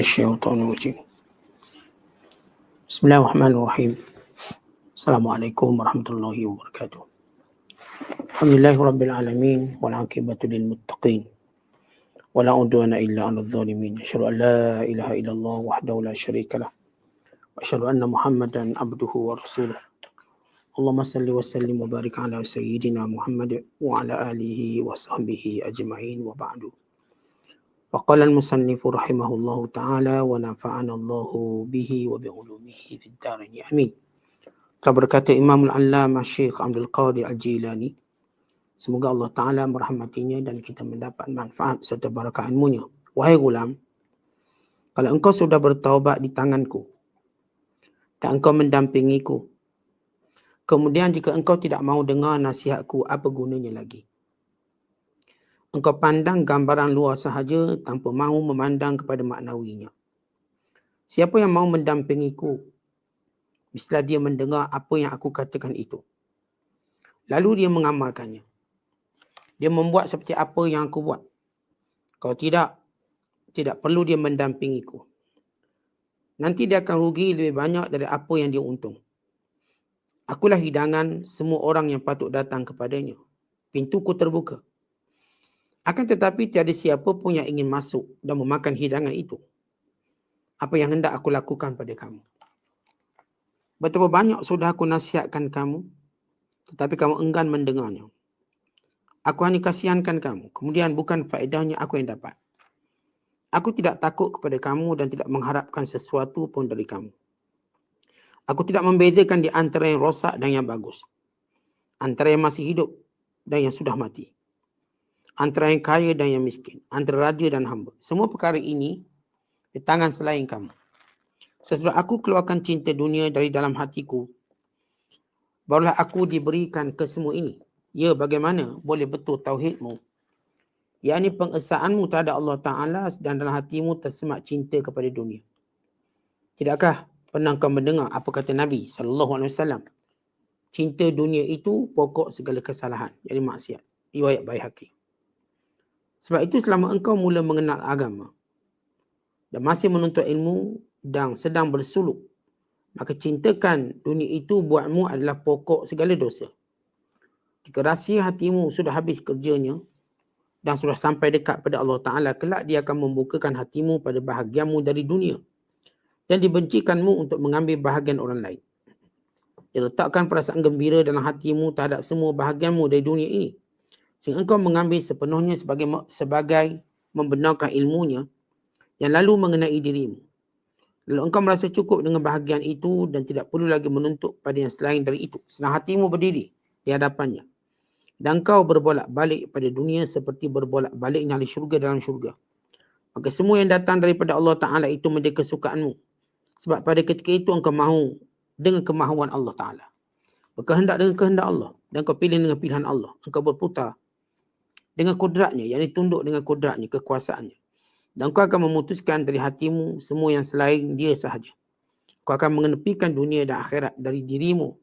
الشيطان الرجيم. بسم الله الرحمن الرحيم. السلام عليكم ورحمة الله وبركاته. الحمد لله رب العالمين والعاقبة للمتقين. ولا عدوان إلا على الظالمين. أشهد أن لا إله إلا الله وحده لا شريك له. وأشهد أن محمدا عبده ورسوله. اللهم صل وسلم وبارك على سيدنا محمد وعلى آله وصحبه أجمعين وبعد. وقال المصنف رحمه الله تعالى ونفعنا الله به وبعلومه في الدارين آمين Telah berkata Imam Al-Allamah Syekh Abdul Qadir Al-Jilani Semoga Allah Ta'ala merahmatinya dan kita mendapat manfaat serta barakah ilmunya. Wahai gulam, kalau engkau sudah bertaubat di tanganku dan engkau mendampingiku, kemudian jika engkau tidak mau dengar nasihatku, apa gunanya lagi? Engkau pandang gambaran luar sahaja tanpa mahu memandang kepada maknawinya. Siapa yang mau mendampingiku, Bila dia mendengar apa yang aku katakan itu. Lalu dia mengamalkannya. Dia membuat seperti apa yang aku buat. Kalau tidak, tidak perlu dia mendampingiku. Nanti dia akan rugi lebih banyak dari apa yang dia untung. Akulah hidangan semua orang yang patut datang kepadanya. Pintuku terbuka. Akan tetapi tiada siapa pun yang ingin masuk dan memakan hidangan itu. Apa yang hendak aku lakukan pada kamu. Betapa banyak sudah aku nasihatkan kamu, tetapi kamu enggan mendengarnya. Aku hanya kasihankan kamu. Kemudian bukan faedahnya aku yang dapat. Aku tidak takut kepada kamu dan tidak mengharapkan sesuatu pun dari kamu. Aku tidak membezakan di antara yang rosak dan yang bagus. Antara yang masih hidup dan yang sudah mati. Antara yang kaya dan yang miskin. Antara raja dan hamba. Semua perkara ini di tangan selain kamu. Sesudah aku keluarkan cinta dunia dari dalam hatiku, barulah aku diberikan ke semua ini. Ya bagaimana boleh betul tauhidmu? Ia ini pengesaanmu terhadap Allah Ta'ala dan dalam hatimu tersemak cinta kepada dunia. Tidakkah pernah kau mendengar apa kata Nabi SAW? Cinta dunia itu pokok segala kesalahan. Jadi maksiat. Riwayat haki. Sebab itu selama engkau mula mengenal agama dan masih menuntut ilmu dan sedang bersuluk, maka cintakan dunia itu buatmu adalah pokok segala dosa. Jika rahsia hatimu sudah habis kerjanya dan sudah sampai dekat pada Allah Ta'ala, kelak dia akan membukakan hatimu pada bahagiamu dari dunia dan dibencikanmu untuk mengambil bahagian orang lain. Dia letakkan perasaan gembira dalam hatimu terhadap semua bahagianmu dari dunia ini. Sehingga engkau mengambil sepenuhnya sebagai sebagai membenarkan ilmunya yang lalu mengenai dirimu. Lalu engkau merasa cukup dengan bahagian itu dan tidak perlu lagi menuntut pada yang selain dari itu. Senang hatimu berdiri di hadapannya. Dan kau berbolak balik pada dunia seperti berbolak balik ahli syurga dalam syurga. Maka semua yang datang daripada Allah Ta'ala itu menjadi kesukaanmu. Sebab pada ketika itu engkau mahu dengan kemahuan Allah Ta'ala. Berkehendak dengan kehendak Allah. Dan kau pilih dengan pilihan Allah. Engkau berputar dengan kudratnya. Yang tunduk dengan kudratnya, kekuasaannya. Dan kau akan memutuskan dari hatimu semua yang selain dia sahaja. Kau akan mengenepikan dunia dan akhirat dari dirimu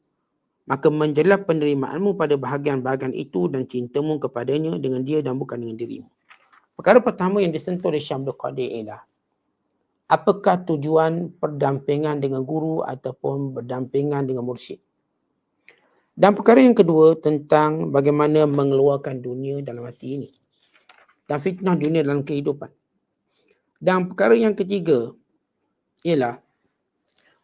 maka menjelap penerimaanmu pada bahagian-bahagian itu dan cintamu kepadanya dengan dia dan bukan dengan dirimu. Perkara pertama yang disentuh oleh Syamdul Qadir ialah apakah tujuan perdampingan dengan guru ataupun berdampingan dengan mursyid. Dan perkara yang kedua tentang bagaimana mengeluarkan dunia dalam hati ini. Dan fitnah dunia dalam kehidupan. Dan perkara yang ketiga ialah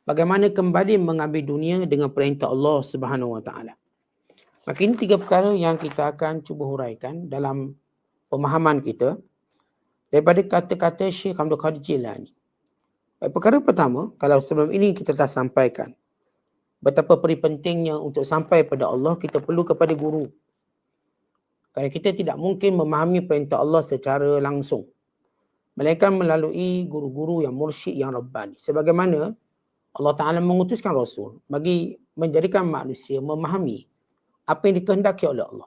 bagaimana kembali mengambil dunia dengan perintah Allah Subhanahu Wa Taala. Maka ini tiga perkara yang kita akan cuba huraikan dalam pemahaman kita daripada kata-kata Syekh Abdul Qadir Jilani. Perkara pertama, kalau sebelum ini kita telah sampaikan betapa peri pentingnya untuk sampai pada Allah, kita perlu kepada guru. Kerana kita tidak mungkin memahami perintah Allah secara langsung. Melainkan melalui guru-guru yang mursyid yang Rabbani. Sebagaimana Allah Ta'ala mengutuskan Rasul bagi menjadikan manusia memahami apa yang dikehendaki oleh Allah.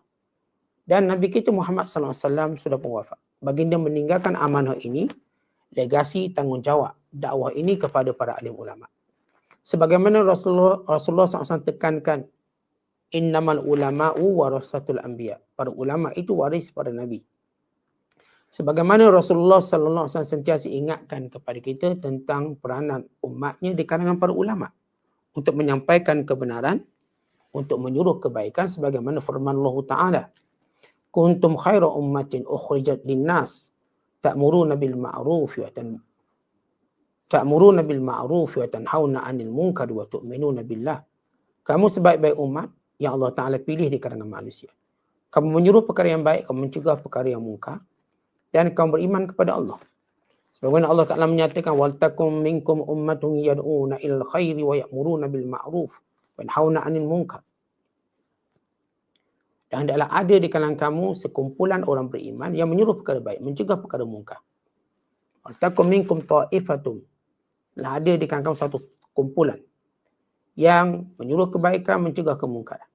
Dan Nabi kita Muhammad SAW sudah pun wafat. Baginda meninggalkan amanah ini, legasi tanggungjawab dakwah ini kepada para alim ulama. Sebagaimana Rasulullah, Rasulullah SAW tekankan, innamal ulama'u warasatul anbiya. Para ulama itu waris para nabi. Sebagaimana Rasulullah sallallahu alaihi wasallam sentiasa ingatkan kepada kita tentang peranan umatnya di kalangan para ulama untuk menyampaikan kebenaran, untuk menyuruh kebaikan sebagaimana firman Allah Taala. Kuntum khaira ummatin ukhrijat linnas ta'muruna bil ma'ruf wa ta'muruna bil ma'ruf wa tanhauna 'anil munkar wa tu'minuna billah. Kamu sebaik-baik umat yang Allah Taala pilih di kalangan manusia. Kamu menyuruh perkara yang baik, kamu mencegah perkara yang munkar dan kamu beriman kepada Allah. Sebagaimana Allah Taala menyatakan wal takum minkum ummatun yad'una ilal khairi wa ya'muruna bil ma'ruf wa yanhauna 'anil munkar. Dan adalah ada di kalangan kamu sekumpulan orang beriman yang menyuruh perkara baik, mencegah perkara munkar. Wal takum minkum ta'ifatun Lah ada di kalangan kamu satu kumpulan yang menyuruh kebaikan, mencegah kemungkaran.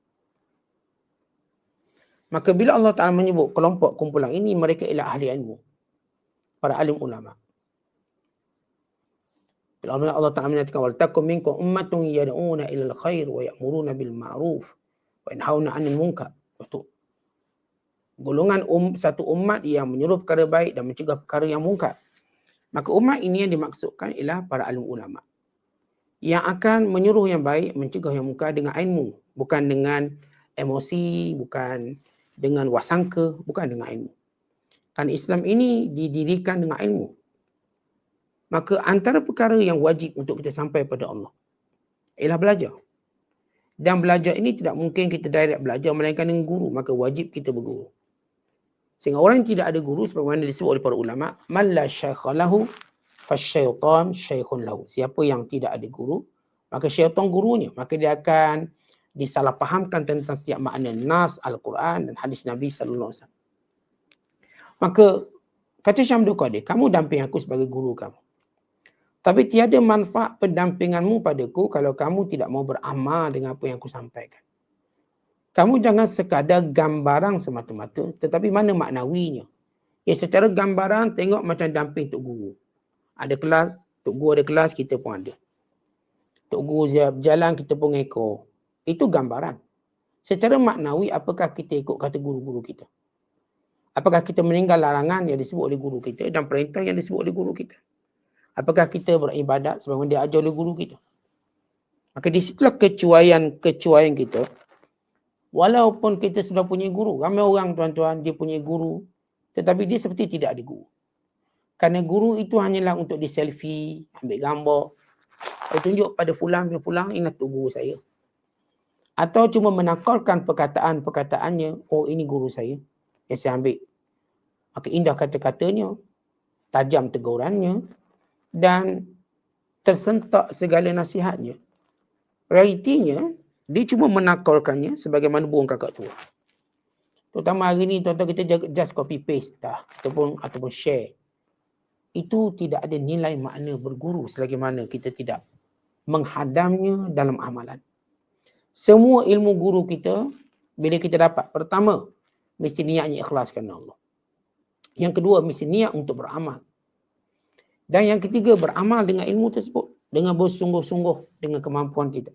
Maka bila Allah Ta'ala menyebut kelompok kumpulan ini, mereka ialah ahli ilmu. Para alim ulama. Bila Allah Ta'ala menyatakan, وَلْتَكُمْ مِنْكُمْ أُمَّةٌ يَدْعُونَ إِلَى الْخَيْرِ وَيَأْمُرُونَ بِالْمَعْرُوفِ وَيَنْهَوْنَ عَنِ الْمُنْكَرِ Betul. Golongan um, satu umat yang menyuruh perkara baik dan mencegah perkara yang mungkar. Maka umat ini yang dimaksudkan ialah para alim ulama. Yang akan menyuruh yang baik, mencegah yang mungkar dengan ilmu. Bukan dengan emosi, bukan dengan wasangka, bukan dengan ilmu. Kan Islam ini didirikan dengan ilmu. Maka antara perkara yang wajib untuk kita sampai pada Allah ialah belajar. Dan belajar ini tidak mungkin kita direct belajar melainkan dengan guru. Maka wajib kita berguru. Sehingga orang yang tidak ada guru sebagaimana disebut oleh para ulama, man la syaikha lahu fasyaitan syaikhun lahu. Siapa yang tidak ada guru, maka syaitan gurunya. Maka dia akan disalahpahamkan tentang setiap makna nas al-Quran dan hadis Nabi sallallahu alaihi wasallam. Maka kata Syam Qadir, kamu damping aku sebagai guru kamu. Tapi tiada manfaat pendampinganmu padaku kalau kamu tidak mau beramal dengan apa yang aku sampaikan. Kamu jangan sekadar gambaran semata-mata tetapi mana maknawinya. Ya secara gambaran tengok macam damping tok guru. Ada kelas, tok guru ada kelas, kita pun ada. Tok guru berjalan, kita pun ekor. Itu gambaran. Secara maknawi, apakah kita ikut kata guru-guru kita? Apakah kita meninggal larangan yang disebut oleh guru kita dan perintah yang disebut oleh guru kita? Apakah kita beribadat sebagaimana dia ajar oleh guru kita? Maka di situlah kecuaian-kecuaian kita. Walaupun kita sudah punya guru. Ramai orang tuan-tuan dia punya guru. Tetapi dia seperti tidak ada guru. Kerana guru itu hanyalah untuk di selfie, ambil gambar. Dia tunjuk pada pulang, pulang, ingat tu guru saya atau cuma menakalkan perkataan-perkataannya oh ini guru saya yang saya ambil maka indah kata-katanya tajam tegurannya dan tersentak segala nasihatnya realitinya dia cuma menakalkannya sebagaimana burung kakak tua terutama hari ni tuan-tuan kita just copy paste dah ataupun ataupun share itu tidak ada nilai makna berguru selagi mana kita tidak menghadamnya dalam amalan semua ilmu guru kita bila kita dapat pertama mesti niatnya ikhlas kerana Allah. Yang kedua mesti niat untuk beramal. Dan yang ketiga beramal dengan ilmu tersebut dengan bersungguh-sungguh dengan kemampuan kita.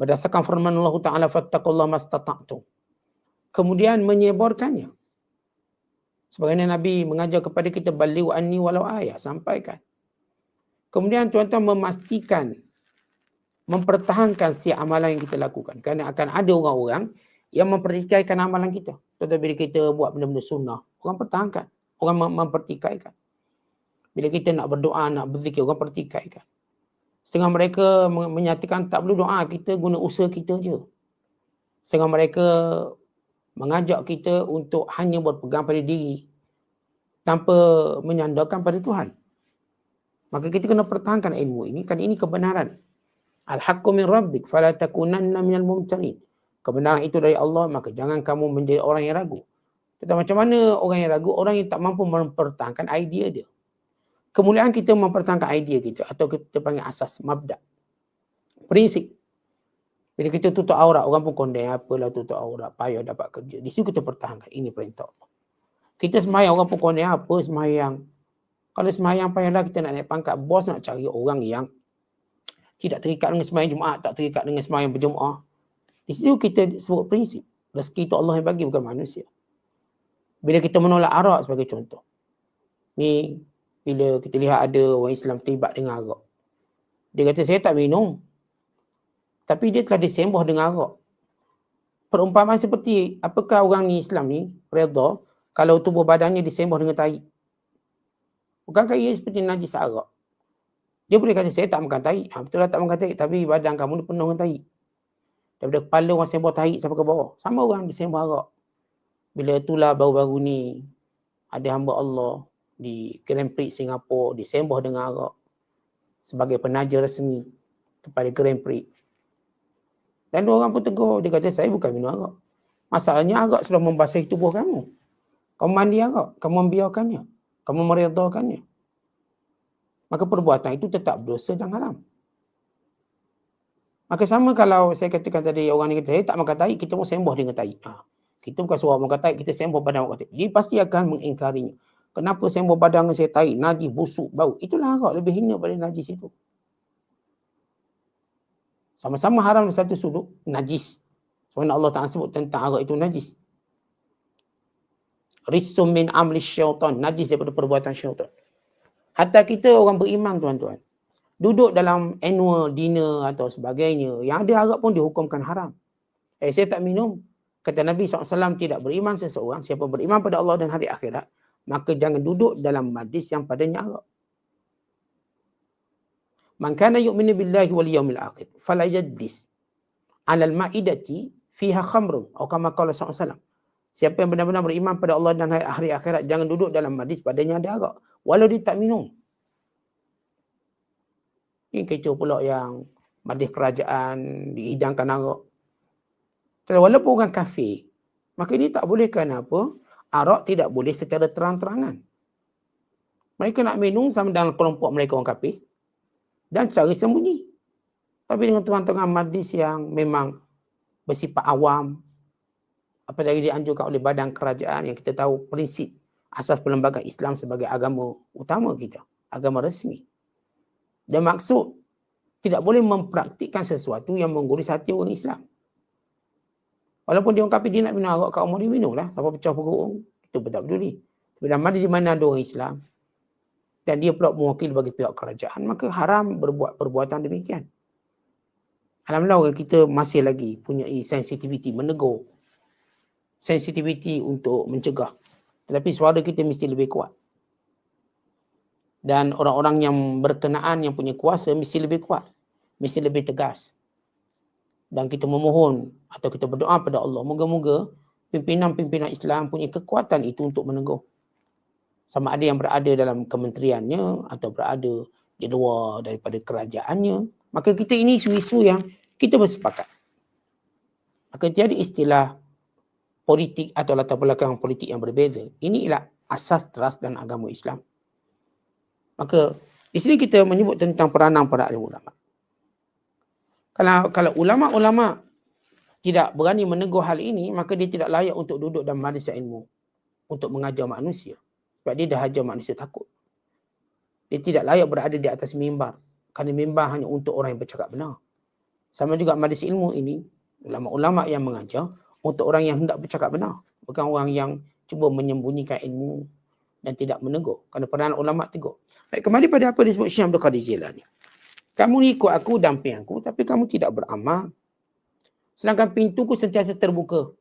Berdasarkan firman Allah Taala fattaqullaha mastata'tum. Kemudian menyebarkannya. Sebagaimana Nabi mengajar kepada kita baliu anni walau ayat sampaikan. Kemudian tuan-tuan memastikan mempertahankan setiap amalan yang kita lakukan. Kerana akan ada orang-orang yang mempertikaikan amalan kita. Contoh bila kita buat benda-benda sunnah, orang pertahankan. Orang mem- mempertikaikan. Bila kita nak berdoa, nak berzikir, orang pertikaikan. Setengah mereka menyatakan tak perlu doa, kita guna usaha kita je. Setengah mereka mengajak kita untuk hanya berpegang pada diri tanpa menyandarkan pada Tuhan. Maka kita kena pertahankan ilmu ini, kan ini kebenaran. Al-haqqu min rabbik fala takunanna minal mumtarin. Kebenaran itu dari Allah maka jangan kamu menjadi orang yang ragu. Tetapi macam mana orang yang ragu? Orang yang tak mampu mempertahankan idea dia. Kemuliaan kita mempertahankan idea kita atau kita panggil asas mabda. Prinsip. Bila kita tutup aurat, orang pun kondem apalah tutup aurat, payah dapat kerja. Di situ kita pertahankan. Ini perintah Allah. Kita semayang, orang pun kondem apa semayang. Kalau semayang payahlah kita nak naik pangkat. Bos nak cari orang yang tidak terikat dengan sembahyang Jumaat, tak terikat dengan sembahyang berjemaah. Di situ kita sebut prinsip. Rezeki itu Allah yang bagi bukan manusia. Bila kita menolak arak sebagai contoh. Ni bila kita lihat ada orang Islam terlibat dengan arak. Dia kata saya tak minum. Tapi dia telah disembah dengan arak. Perumpamaan seperti apakah orang ni Islam ni redha kalau tubuh badannya disembah dengan tai. Bukankah ia seperti najis arak? Dia boleh kata saya tak makan tai. Ha, betul lah tak makan tai tapi badan kamu ni penuh dengan tai. Daripada kepala orang sembah tai sampai ke bawah. Sama orang disembah arak. Bila itulah baru-baru ni ada hamba Allah di Grand Prix Singapura disembah dengan arak sebagai penaja resmi kepada Grand Prix. Dan dua orang pun tegur, dia kata saya bukan minum arak. Masalahnya arak sudah membasahi tubuh kamu. Kamu mandi arak, kamu membiarkannya, kamu meredakannya. Maka perbuatan itu tetap dosa dan haram. Maka sama kalau saya katakan tadi orang ni kata saya tak makan tai, kita pun sembah dengan tai. Ha. Kita bukan suruh makan tai, kita sembah badan makan tai. Dia pasti akan mengingkarinya. Kenapa sembah badan dengan saya tai, najis, busuk, bau. Itulah arak lebih hina pada najis itu. Sama-sama haram di satu sudut, najis. Sebab Allah Ta'ala sebut tentang arak itu najis. Risum min amli syaitan. Najis daripada perbuatan syaitan. Hatta kita orang beriman tuan-tuan. Duduk dalam annual dinner atau sebagainya. Yang ada arak pun dihukumkan haram. Eh saya tak minum. Kata Nabi SAW tidak beriman seseorang. Siapa beriman pada Allah dan hari akhirat maka jangan duduk dalam majlis yang padanya Arab. Man kana yu'minu billahi wal yawmil akhir fala yajlis 'ala al-ma'idati fiha khamrun atau kama qala sallallahu Siapa yang benar-benar beriman pada Allah dan hari akhirat jangan duduk dalam majlis padanya ada arak walau dia tak minum. Ini kecoh pula yang majlis kerajaan dihidangkan arak. Walaupun orang kafir, maka ini tak boleh apa? Arak tidak boleh secara terang-terangan. Mereka nak minum sama dalam kelompok mereka orang kafir dan cari sembunyi. Tapi dengan tuan-tuan majlis yang memang bersifat awam, apa lagi dianjurkan oleh badan kerajaan yang kita tahu prinsip asas perlembagaan Islam sebagai agama utama kita, agama resmi. Dan maksud tidak boleh mempraktikkan sesuatu yang menggurus hati orang Islam. Walaupun dia orang kafir dia nak minum arak kat rumah dia minum lah. Siapa pecah perut kita pun tak peduli. Dalam mana di mana ada orang Islam dan dia pula mewakili bagi pihak kerajaan maka haram berbuat perbuatan demikian. Alhamdulillah kita masih lagi punya sensitiviti menegur. Sensitiviti untuk mencegah. Tetapi suara kita mesti lebih kuat. Dan orang-orang yang berkenaan yang punya kuasa mesti lebih kuat. Mesti lebih tegas dan kita memohon atau kita berdoa pada Allah moga-moga pimpinan-pimpinan Islam punya kekuatan itu untuk menegur sama ada yang berada dalam kementeriannya atau berada di luar daripada kerajaannya maka kita ini isu-isu yang kita bersepakat. Maka tiada istilah politik atau latar belakang politik yang berbeza. Ini ialah asas teras dan agama Islam. Maka di sini kita menyebut tentang peranan para ulama kalau kalau ulama-ulama tidak berani menegur hal ini, maka dia tidak layak untuk duduk dalam majlis ilmu untuk mengajar manusia. Sebab dia dah ajar manusia takut. Dia tidak layak berada di atas mimbar. Kerana mimbar hanya untuk orang yang bercakap benar. Sama juga majlis ilmu ini, ulama-ulama yang mengajar untuk orang yang hendak bercakap benar. Bukan orang yang cuba menyembunyikan ilmu dan tidak menegur. Kerana peranan ulama tegur. Baik, kembali pada apa disebut Syekh Abdul Qadir Jilani. Kamu ikut aku, damping aku, tapi kamu tidak beramal. Sedangkan pintuku sentiasa terbuka.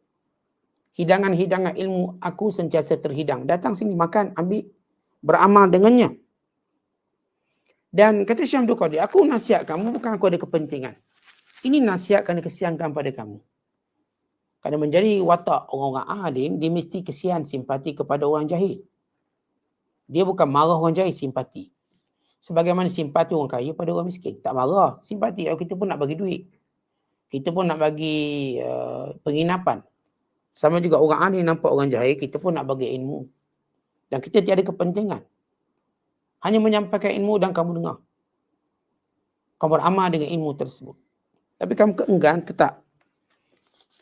Hidangan-hidangan ilmu aku sentiasa terhidang. Datang sini, makan, ambil, beramal dengannya. Dan kata Syekh Abdul Qadir, aku nasihat kamu bukan aku ada kepentingan. Ini nasihat kerana kesiankan pada kamu. Kerana menjadi watak orang-orang alim, dia mesti kesian simpati kepada orang jahil. Dia bukan marah orang jahil, simpati sebagaimana simpati orang kaya pada orang miskin. Tak marah. Simpati. Oh, kita pun nak bagi duit. Kita pun nak bagi uh, penginapan. Sama juga orang aneh nampak orang jahil, kita pun nak bagi ilmu. Dan kita tiada kepentingan. Hanya menyampaikan ilmu dan kamu dengar. Kamu beramal dengan ilmu tersebut. Tapi kamu keenggan tetap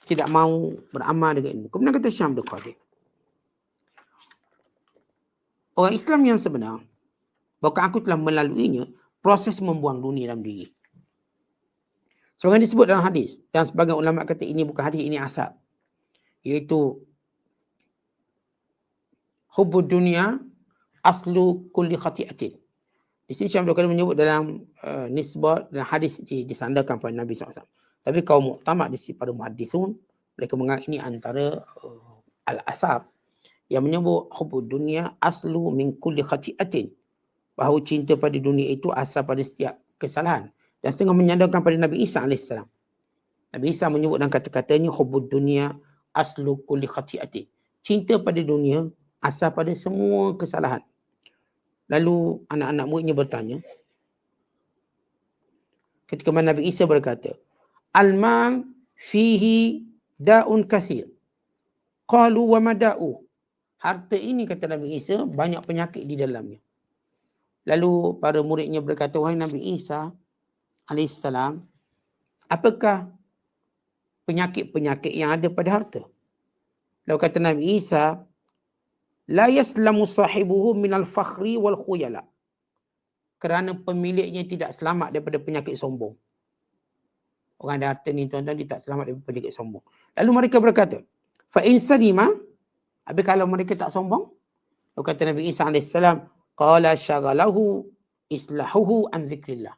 tidak mau beramal dengan ilmu. Kemudian kata Syam Qadir. Orang Islam yang sebenar, bahkan aku telah melaluinya proses membuang dunia dalam diri. Sebagaimana disebut dalam hadis dan sebagian ulama kata ini bukan hadis ini asal. Iaitu hubud dunia aslu kulli khati'atin. Di sini Syekh Abdul menyebut dalam uh, nisbah dan hadis di, disandarkan pada Nabi SAW. Tapi kaum muktamad di sini pada muhaddisun, mereka menganggap ini antara uh, al-asab yang menyebut hubud dunia aslu min kulli khati'atin. Bahawa cinta pada dunia itu asal pada setiap kesalahan. Dan setengah menyandarkan pada Nabi Isa AS. Nabi Isa menyebut dalam kata-katanya hubud dunia aslu kulli khati'atin. Cinta pada dunia asal pada semua kesalahan. Lalu anak-anak muridnya bertanya. Ketika mana Nabi Isa berkata, Al-mal fihi da'un kasir. Qalu wa mada'u. Harta ini kata Nabi Isa banyak penyakit di dalamnya. Lalu para muridnya berkata, wahai Nabi Isa AS, apakah penyakit-penyakit yang ada pada harta? Lalu kata Nabi Isa, la yaslamu sahibuhu minal fakhri wal khuyala. Kerana pemiliknya tidak selamat daripada penyakit sombong. Orang ada harta ni tuan-tuan dia tak selamat daripada penyakit sombong. Lalu mereka berkata fa in salima habis kalau mereka tak sombong lalu kata Nabi Isa AS qala syaghalahu islahuhu an zikrillah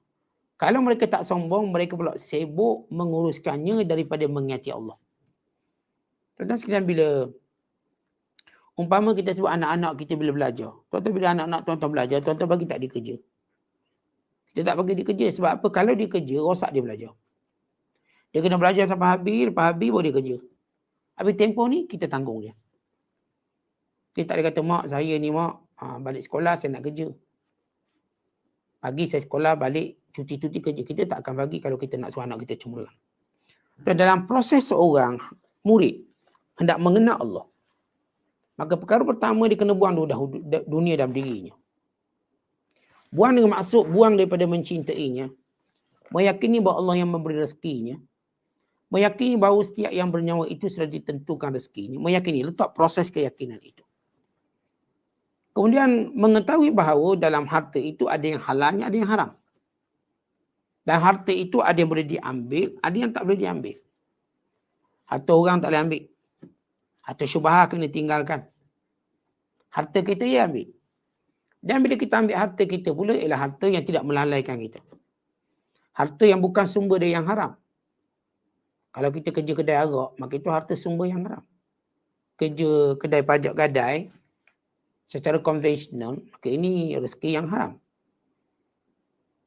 kalau mereka tak sombong mereka pula sibuk menguruskannya daripada mengingati Allah tuan-tuan sekalian bila Umpama kita sebut anak-anak kita bila belajar. Tuan-tuan bila anak-anak tuan-tuan belajar, tuan-tuan bagi tak dia kerja. Kita tak bagi dia kerja sebab apa? Kalau dia kerja, rosak dia belajar. Dia kena belajar sampai habis, lepas habis baru dia kerja. Habis tempoh ni, kita tanggung dia. Dia tak ada kata, mak saya ni mak, ha, balik sekolah saya nak kerja. Pagi saya sekolah, balik cuti-cuti kerja. Kita tak akan bagi kalau kita nak suruh anak kita cemerlang. Dan dalam proses seorang murid, hendak mengenal Allah. Maka perkara pertama dia kena buang dah dunia dalam dirinya. Buang dengan maksud buang daripada mencintainya. Meyakini bahawa Allah yang memberi rezekinya. Meyakini bahawa setiap yang bernyawa itu sudah ditentukan rezekinya. Meyakini letak proses keyakinan itu. Kemudian mengetahui bahawa dalam harta itu ada yang halalnya, ada yang haram. Dan harta itu ada yang boleh diambil, ada yang tak boleh diambil. Harta orang tak boleh ambil. Harta syubhah kena tinggalkan harta kita dia ambil. Dan bila kita ambil harta kita pula ialah harta yang tidak melalaikan kita. Harta yang bukan sumber dari yang haram. Kalau kita kerja kedai arak, maka itu harta sumber yang haram. Kerja kedai pajak gadai, secara konvensional, maka ini rezeki yang haram.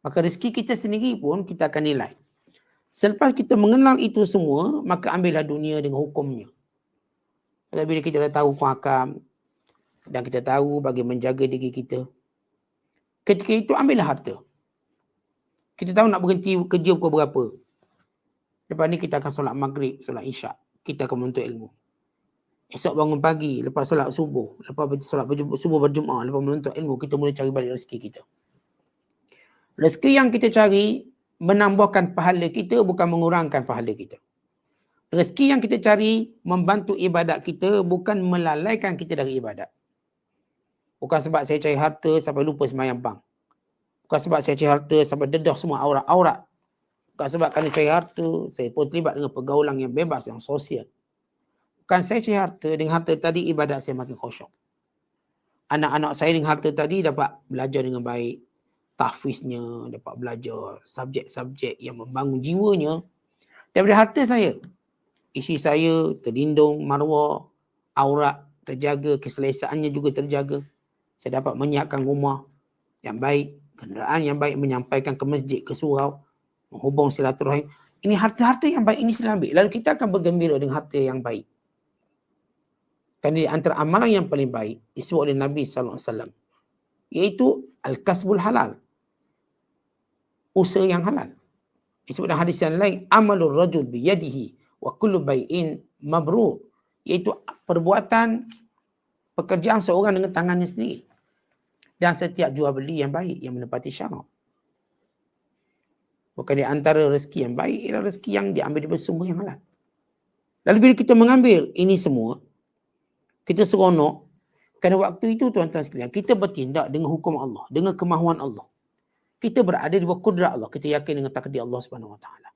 Maka rezeki kita sendiri pun kita akan nilai. Selepas kita mengenal itu semua, maka ambillah dunia dengan hukumnya. Kalau bila kita dah tahu hukum dan kita tahu bagi menjaga diri kita. Ketika itu ambillah harta. Kita tahu nak berhenti kerja pukul berapa. Lepas ni kita akan solat maghrib, solat isyak. Kita akan menuntut ilmu. Esok bangun pagi, lepas solat subuh, lepas solat subuh berjumah, lepas menuntut ilmu, kita mula cari balik rezeki kita. Rezeki yang kita cari menambahkan pahala kita bukan mengurangkan pahala kita. Rezeki yang kita cari membantu ibadat kita bukan melalaikan kita dari ibadat. Bukan sebab saya cari harta sampai lupa semayang bang. Bukan sebab saya cari harta sampai dedah semua aurat-aurat. Bukan sebab kerana cari harta, saya pun terlibat dengan pergaulan yang bebas, yang sosial. Bukan saya cari harta, dengan harta tadi ibadat saya makin khusyuk. Anak-anak saya dengan harta tadi dapat belajar dengan baik. Tahfiznya, dapat belajar subjek-subjek yang membangun jiwanya. Daripada harta saya, isi saya terlindung, marwah, aurat terjaga, keselesaannya juga terjaga saya dapat menyiapkan rumah yang baik, kenderaan yang baik, menyampaikan ke masjid, ke surau, menghubung silaturahim. Ini harta-harta yang baik ini sila ambil. Lalu kita akan bergembira dengan harta yang baik. Kerana di antara amalan yang paling baik disebut oleh Nabi SAW. Iaitu Al-Kasbul Halal. Usaha yang halal. Disebut dalam hadis yang lain. Amalul rajul biyadihi wa kullu bay'in mabrur. Iaitu perbuatan pekerjaan seorang dengan tangannya sendiri dan setiap jual beli yang baik yang menepati syarak. Bukan di antara rezeki yang baik ialah rezeki yang diambil dari sumber yang halal. Lalu bila kita mengambil ini semua, kita seronok kerana waktu itu tuan-tuan sekalian, kita bertindak dengan hukum Allah, dengan kemahuan Allah. Kita berada di bawah kudrat Allah, kita yakin dengan takdir Allah Subhanahu Wa Taala.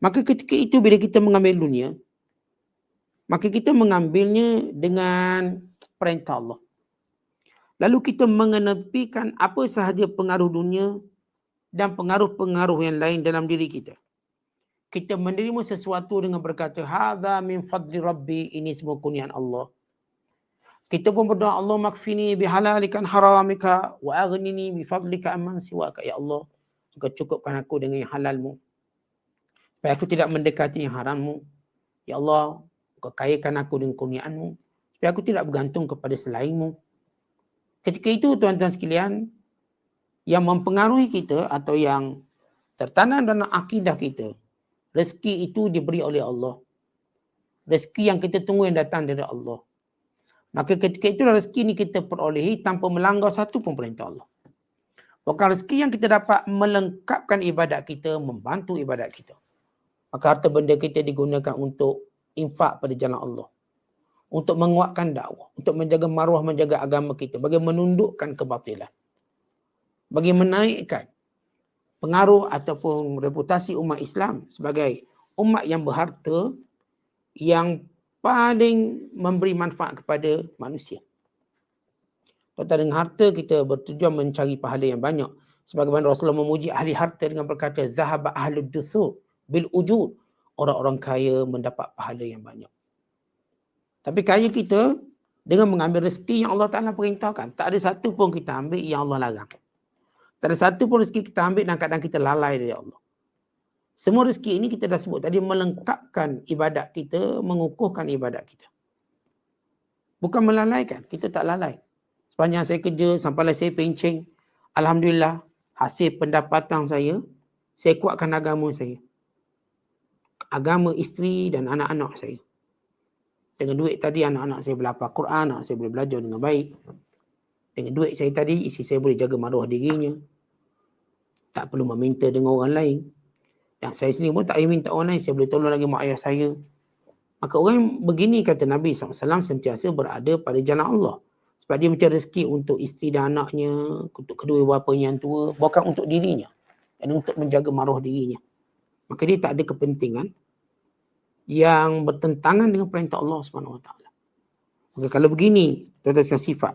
Maka ketika itu bila kita mengambil dunia, maka kita mengambilnya dengan perintah Allah. Lalu kita mengenepikan apa sahaja pengaruh dunia dan pengaruh-pengaruh yang lain dalam diri kita. Kita menerima sesuatu dengan berkata, Hada min fadli Rabbi, ini semua kurniaan Allah. Kita pun berdoa, Allah makfini bihalalikan haramika wa aghnini bifadlika amman siwaka. Ya Allah, engkau cukupkan aku dengan yang halalmu. Supaya aku tidak mendekati yang harammu. Ya Allah, engkau kayakan aku dengan kurniaanmu. Supaya aku tidak bergantung kepada selainmu. Ketika itu tuan-tuan sekalian, yang mempengaruhi kita atau yang tertanam dalam akidah kita, rezeki itu diberi oleh Allah. Rezeki yang kita tunggu yang datang dari Allah. Maka ketika itulah rezeki ini kita perolehi tanpa melanggar satu pun perintah Allah. Bukan rezeki yang kita dapat melengkapkan ibadat kita, membantu ibadat kita. Maka harta benda kita digunakan untuk infak pada jalan Allah. Untuk menguatkan dakwah. Untuk menjaga maruah, menjaga agama kita. Bagi menundukkan kebatilan. Bagi menaikkan pengaruh ataupun reputasi umat Islam sebagai umat yang berharta yang paling memberi manfaat kepada manusia. Kata dengan harta kita bertujuan mencari pahala yang banyak. Sebagaimana Rasulullah memuji ahli harta dengan berkata zahaba ahlud dusur bil ujud. Orang-orang kaya mendapat pahala yang banyak. Tapi kaya kita dengan mengambil rezeki yang Allah Ta'ala perintahkan. Tak ada satu pun kita ambil yang Allah larang. Tak ada satu pun rezeki kita ambil dan kadang kita lalai dari Allah. Semua rezeki ini kita dah sebut tadi melengkapkan ibadat kita, mengukuhkan ibadat kita. Bukan melalaikan, kita tak lalai. Sepanjang saya kerja sampailah saya pencing, alhamdulillah hasil pendapatan saya saya kuatkan agama saya. Agama isteri dan anak-anak saya. Dengan duit tadi anak-anak saya belajar Quran, anak saya boleh belajar dengan baik. Dengan duit saya tadi isteri saya boleh jaga maruah dirinya. Tak perlu meminta dengan orang lain. Yang saya sendiri pun tak payah minta orang lain. Saya boleh tolong lagi mak ayah saya. Maka orang yang begini kata Nabi SAW sentiasa berada pada jalan Allah. Sebab dia mencari rezeki untuk isteri dan anaknya, untuk kedua bapanya yang tua, bukan untuk dirinya. Dan untuk menjaga maruah dirinya. Maka dia tak ada kepentingan yang bertentangan dengan perintah Allah SWT. Maka kalau begini, tuan-tuan sifat,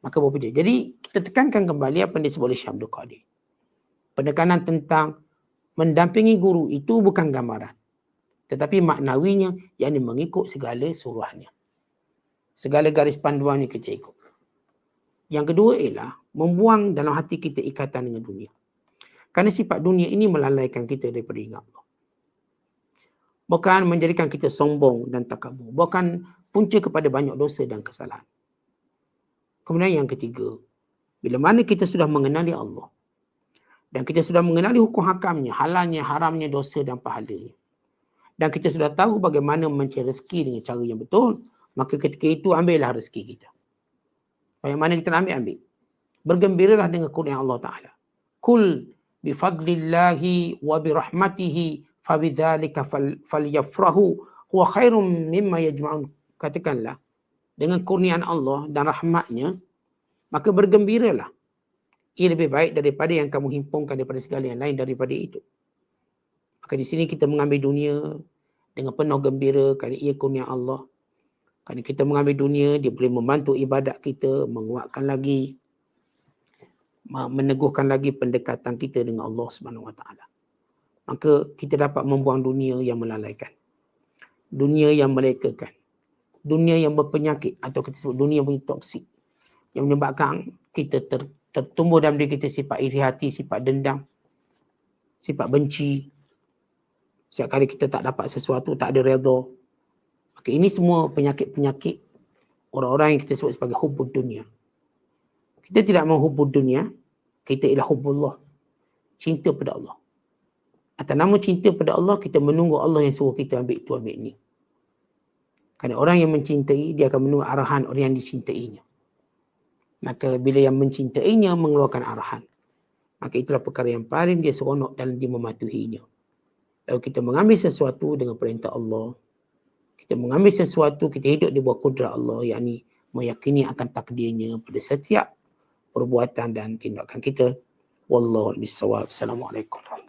maka berapa dia? Jadi kita tekankan kembali apa yang disebut oleh Syabdul Qadir. Penekanan tentang mendampingi guru itu bukan gambaran. Tetapi maknawinya yang mengikut segala suruhannya. Segala garis panduannya kita ikut. Yang kedua ialah membuang dalam hati kita ikatan dengan dunia. Kerana sifat dunia ini melalaikan kita daripada ingat Allah. Bukan menjadikan kita sombong dan takabur. Bukan punca kepada banyak dosa dan kesalahan. Kemudian yang ketiga, bila mana kita sudah mengenali Allah, dan kita sudah mengenali hukum hakamnya, halalnya, haramnya, dosa dan pahalanya. Dan kita sudah tahu bagaimana mencari rezeki dengan cara yang betul, maka ketika itu ambillah rezeki kita. Bagaimana kita nak ambil? Ambil. Bergembiralah dengan kurnia Allah Ta'ala. Kul bifadlillahi wa birahmatihi fabidzalika falyafrahu huwa khairum mimma yajma'un. Katakanlah, dengan kurniaan Allah dan rahmatnya, maka bergembiralah ia lebih baik daripada yang kamu himpunkan daripada segala yang lain daripada itu. Maka di sini kita mengambil dunia dengan penuh gembira kerana ia kurnia Allah. Kerana kita mengambil dunia, dia boleh membantu ibadat kita, menguatkan lagi, meneguhkan lagi pendekatan kita dengan Allah Subhanahu Wa Taala. Maka kita dapat membuang dunia yang melalaikan. Dunia yang melekakan. Dunia yang berpenyakit atau kita sebut dunia yang toksik. Yang menyebabkan kita ter, tertumbuh dalam diri kita sifat iri hati, sifat dendam, sifat benci. Setiap kali kita tak dapat sesuatu, tak ada redha. Maka ini semua penyakit-penyakit orang-orang yang kita sebut sebagai hubud dunia. Kita tidak mahu hubud dunia, kita ialah hubullah. Cinta pada Allah. Atas nama cinta pada Allah, kita menunggu Allah yang suruh kita ambil itu, ambil ini. Kerana orang yang mencintai, dia akan menunggu arahan orang yang dicintainya. Maka bila yang mencintainya mengeluarkan arahan. Maka itulah perkara yang paling dia seronok dalam dia mematuhinya. Lalu kita mengambil sesuatu dengan perintah Allah. Kita mengambil sesuatu, kita hidup di bawah kudrat Allah. Yang ini meyakini akan takdirnya pada setiap perbuatan dan tindakan kita. Wallahu a'lam Assalamualaikum